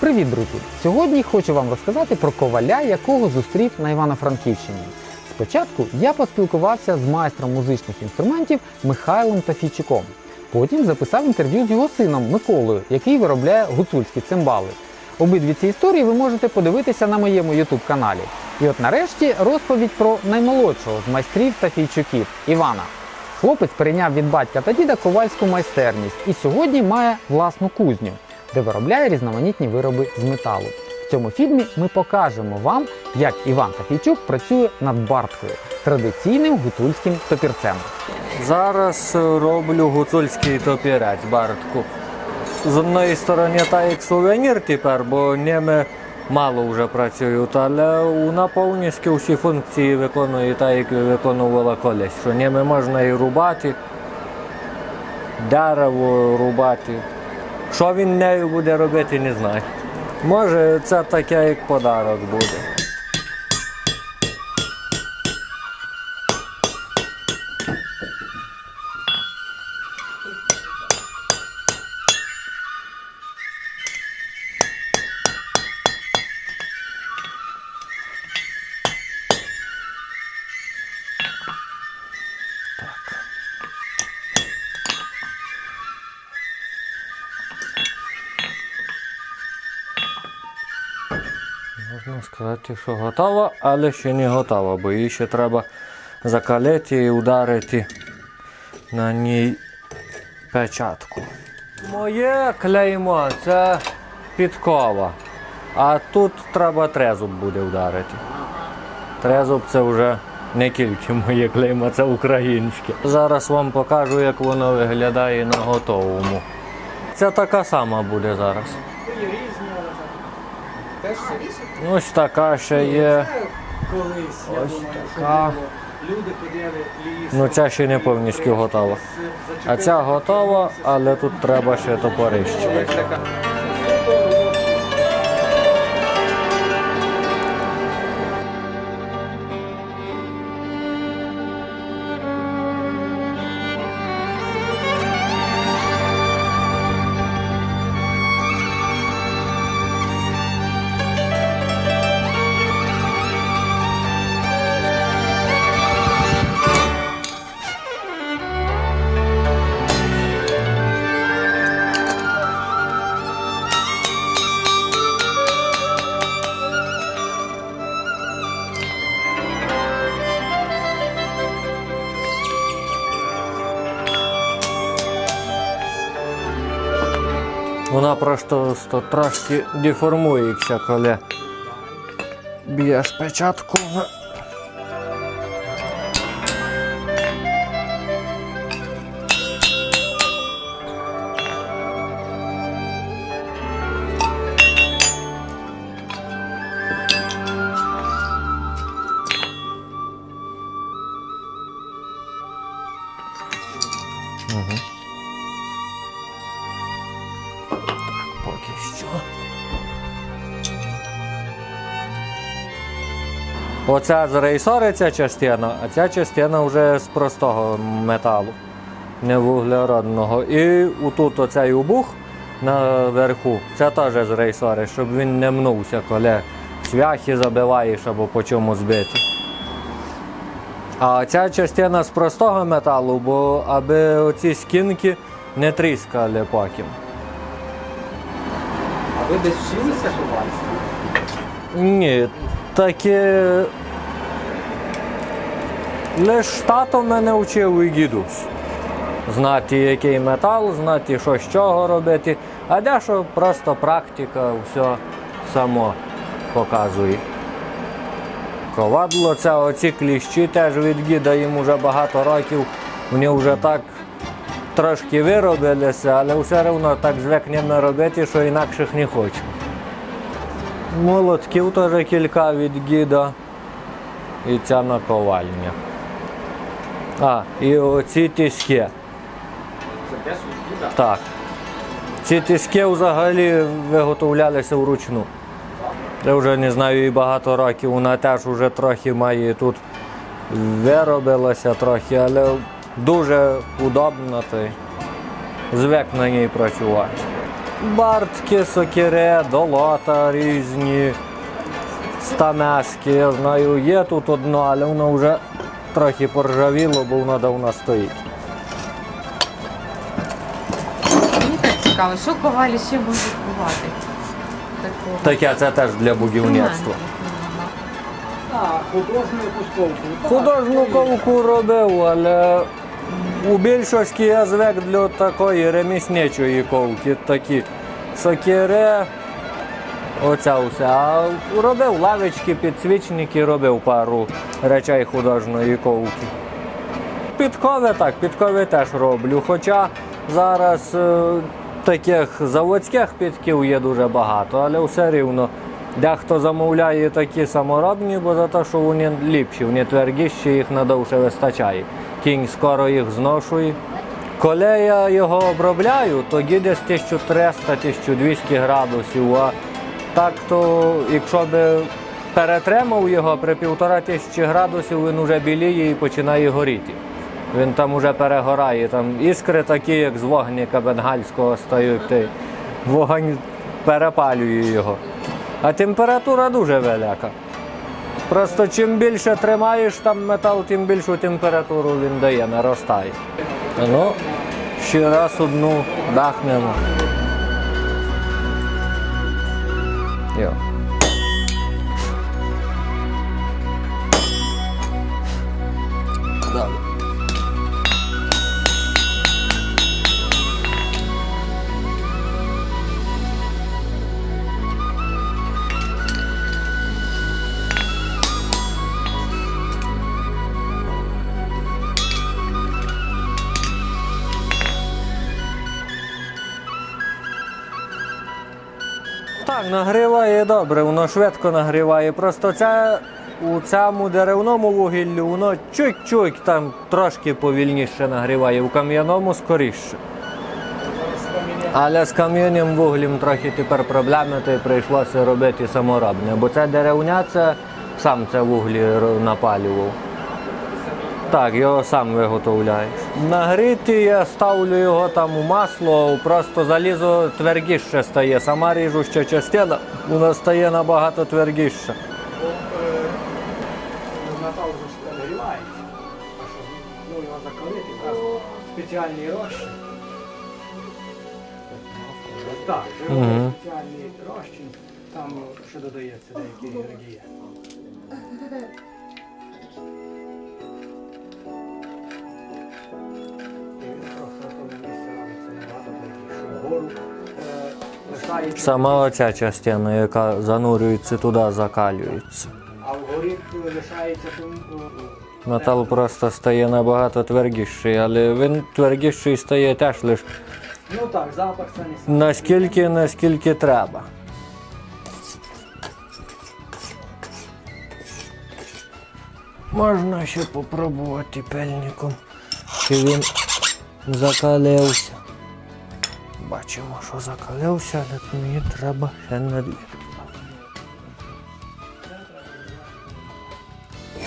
Привіт, друзі! Сьогодні хочу вам розказати про коваля, якого зустрів на Івано-Франківщині. Спочатку я поспілкувався з майстром музичних інструментів Михайлом Тафійчуком. Потім записав інтерв'ю з його сином Миколою, який виробляє гуцульські цимбали. Обидві ці історії ви можете подивитися на моєму YouTube каналі. І от нарешті розповідь про наймолодшого з майстрів Тафійчуків Івана. Хлопець перейняв від батька та діда ковальську майстерність і сьогодні має власну кузню, де виробляє різноманітні вироби з металу. В цьому фільмі ми покажемо вам, як Іван Тафійчук працює над барткою, традиційним гуцульським топірцем. Зараз роблю гуцульський топірець бартку. З одної сторони, так як сувенір тепер, бо ними мало вже працюють, але вона повністю всі функції виконує так, як виконувала колись. Що ними можна і рубати, дерево рубати. Що він нею буде робити, не знаю. Може, це таке як подарок буде. Можна що готова, але ще не готова, бо її ще треба закалити і ударити на ній печатку. Моє клеймо це підкова, а тут треба трезуб буде вдарити. Трезуб це вже не тільки моє клеймо, це українське. Зараз вам покажу, як воно виглядає на готовому. Це така сама буде зараз. Ось така ще є. Колись, я Ось думаю, така. люди ходили ліс. Ну ця ще не повністю готова. А ця готова, але тут треба ще топорище. Вона просто сто- трошки деформується, коли б'єш печатку. Оця з рейсори ця частина, а ця частина вже з простого металу, не вуглеродного. І отут оцей обух наверху, це теж з рейсори, щоб він не мнувся, коли цвяхи забиваєш або по чому збити. А ця частина з простого металу, бо аби оці скінки не тріскали потім. А ви десь вчилися ковальству? Ні, таке. Лиш тато мене вчив і дідусь. Знати, який метал, знати, що з чого робити, а дещо просто практика все само показує. Ковадло це оці кліщі теж від діда, їм вже багато років. Вони вже так трошки виробилися, але все одно так звик ними робити, що інакших не хочу. Молотків теж кілька від гіда. І ця наковальня. А, і оці тиски. Це теж? Так. Ці тиски взагалі виготовлялися вручну. Я вже не знаю і багато років. Вона теж вже трохи має тут виробилася трохи, але дуже удобно. Ти звик на ній працювати. бартки, сокири, долота різні, стамески, я знаю, є тут одно, але воно вже трохи поржавіло, бо воно давно стоїть. Мені так цікаво, що ковалі ще можуть бувати. Такого. Таке це теж для будівництва. Так, художню ковку. Художну ковку робив, але у більшості я звик для такої ремісничої ковки, такі сокири, оця все. А робив лавочки, підсвічники, робив пару речей художньої ковки. Підкови так, підкови теж роблю. Хоча зараз е, таких заводських підків є дуже багато, але все рівно. Дехто замовляє такі саморобні, бо за те, що вони ліпші, вони твердіші, їх надовше вистачає. Кінь скоро їх зношує. Коли я його обробляю, то їде з 1300-1200 градусів. А так то, якщо би перетримав його при півтора тисячі градусів, він вже біліє і починає горіти. Він там уже перегорає. Там іскри такі, як з вогника бенгальського стають. Ти вогонь перепалює його. А температура дуже велика. Просто чим більше тримаєш там метал, тим більшу температуру він дає, наростає. Ну, ще раз одну дахнемо. Yeah. Так, нагріває добре, воно швидко нагріває. Просто це у цьому деревному вугіллю воно чуть-чуть там трошки повільніше нагріває, у кам'яному скоріше. Але з кам'яним вуглем трохи тепер проблеми, то й прийшлося робити саморобне, бо це деревня, це сам це вуглі напалював. Так, його сам виготовляєш. Нагріти я ставлю його там у масло, просто залізо твердіше стає. Сама ріжуща частина вона стає набагато твердіша. Метал вже ж нагрівається. А щоб ну, його закалити, зразу спеціальний розчин. Так, вже Мгм. спеціальний розчин, там ще додається деякі енергії. Сама оця частина, яка занурюється туди, закалюється. а вгорі лишається е, Метал просто стає набагато твердіший, але він твердіший стає теж лише Ну так, запах це не наскільки, наскільки треба. Можна ще попробувати пельником, чи він закалився. Бачимо, що закалився, але мені треба ще налити.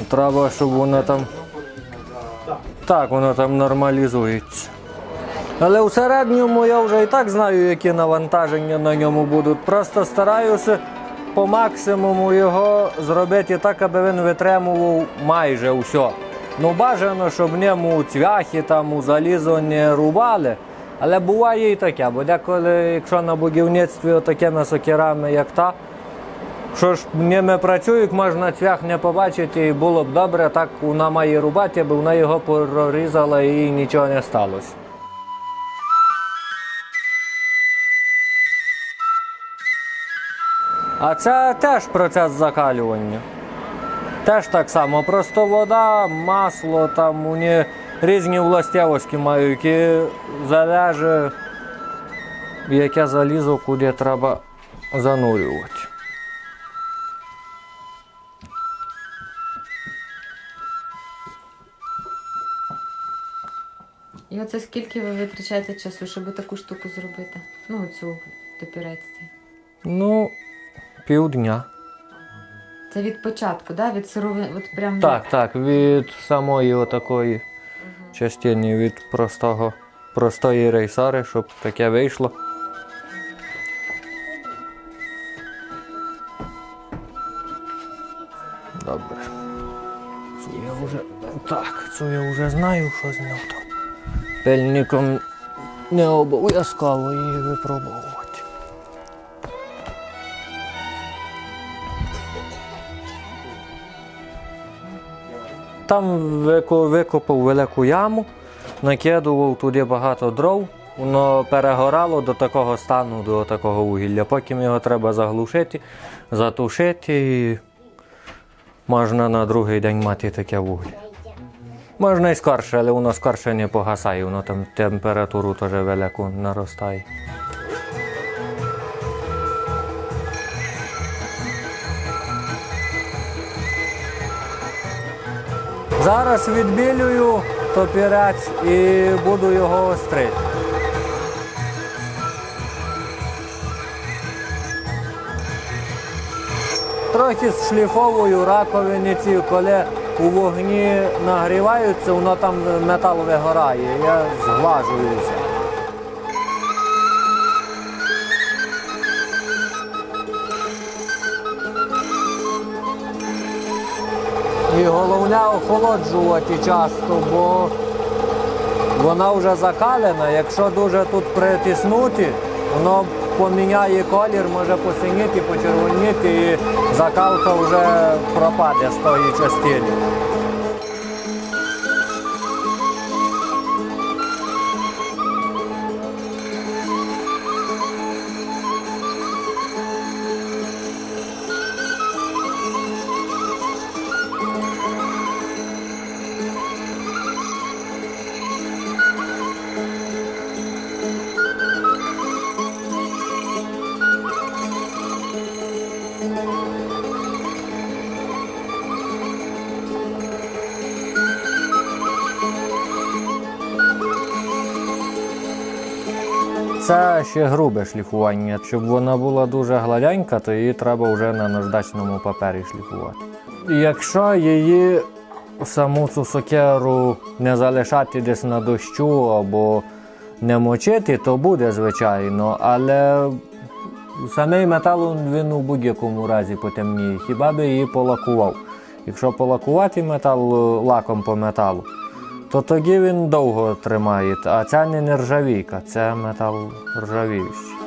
Треба, щоб воно там. Так, воно там нормалізується. Але у середньому я вже і так знаю, які навантаження на ньому будуть. Просто стараюся по максимуму його зробити так, аби він витримував майже все. Ну бажано, щоб ньому цвяхи там у залізо не рубали. Але буває і таке, бо деколи, якщо на будівництві такими сокирами, як та, що ж ними працюють, можна цвях не побачити, і було б добре, так вона має рубати, аби вона його прорізала і нічого не сталося. А це теж процес закалювання. Теж так само, просто вода, масло, там вони різні властивості мають, які залежить, яке залізо куди треба занурювати. І оце скільки ви витрачаєте часу, щоб таку штуку зробити? Ну, оцю топірець цей. Ну, півдня. Це від початку, да? від сировини, от прям Так, так, від самої отакої частині від простого, простої рейсари, щоб таке вийшло. Добре. Це я вже так, це я вже знаю, що з ним там. Пельником не обов'язково її випробовувати. Там викопав велику яму, накидував туди багато дров, воно перегорало до такого стану, до такого вугілля. Потім його треба заглушити, затушити і можна на другий день мати таке вугілля. Можна і скорше, але воно скорше не погасає, воно там температуру теж велику наростає. Зараз відбілюю топірець і буду його острити. Трохи шліфовую раковини ці, коли у вогні нагріваються, воно там метал вигорає. Я зглажуюся. Головне охолоджувати часто, бо вона вже закалена. Якщо дуже тут притиснути, воно поміняє колір, може посиніти, почервоніти, і закалка вже пропаде з тої частини. Це ще грубе шліфування. Щоб вона була дуже гладенька, то її треба вже на наждачному папері шліфувати. Якщо її саму цю сокеру не залишати десь на дощу або не мочити, то буде звичайно, але самий метал він у будь-якому разі потемніє. Хіба би її полакував. Якщо полакувати метал лаком по металу, то тоді він довго тримає. А ця не нержавійка, це метал ржавіючий.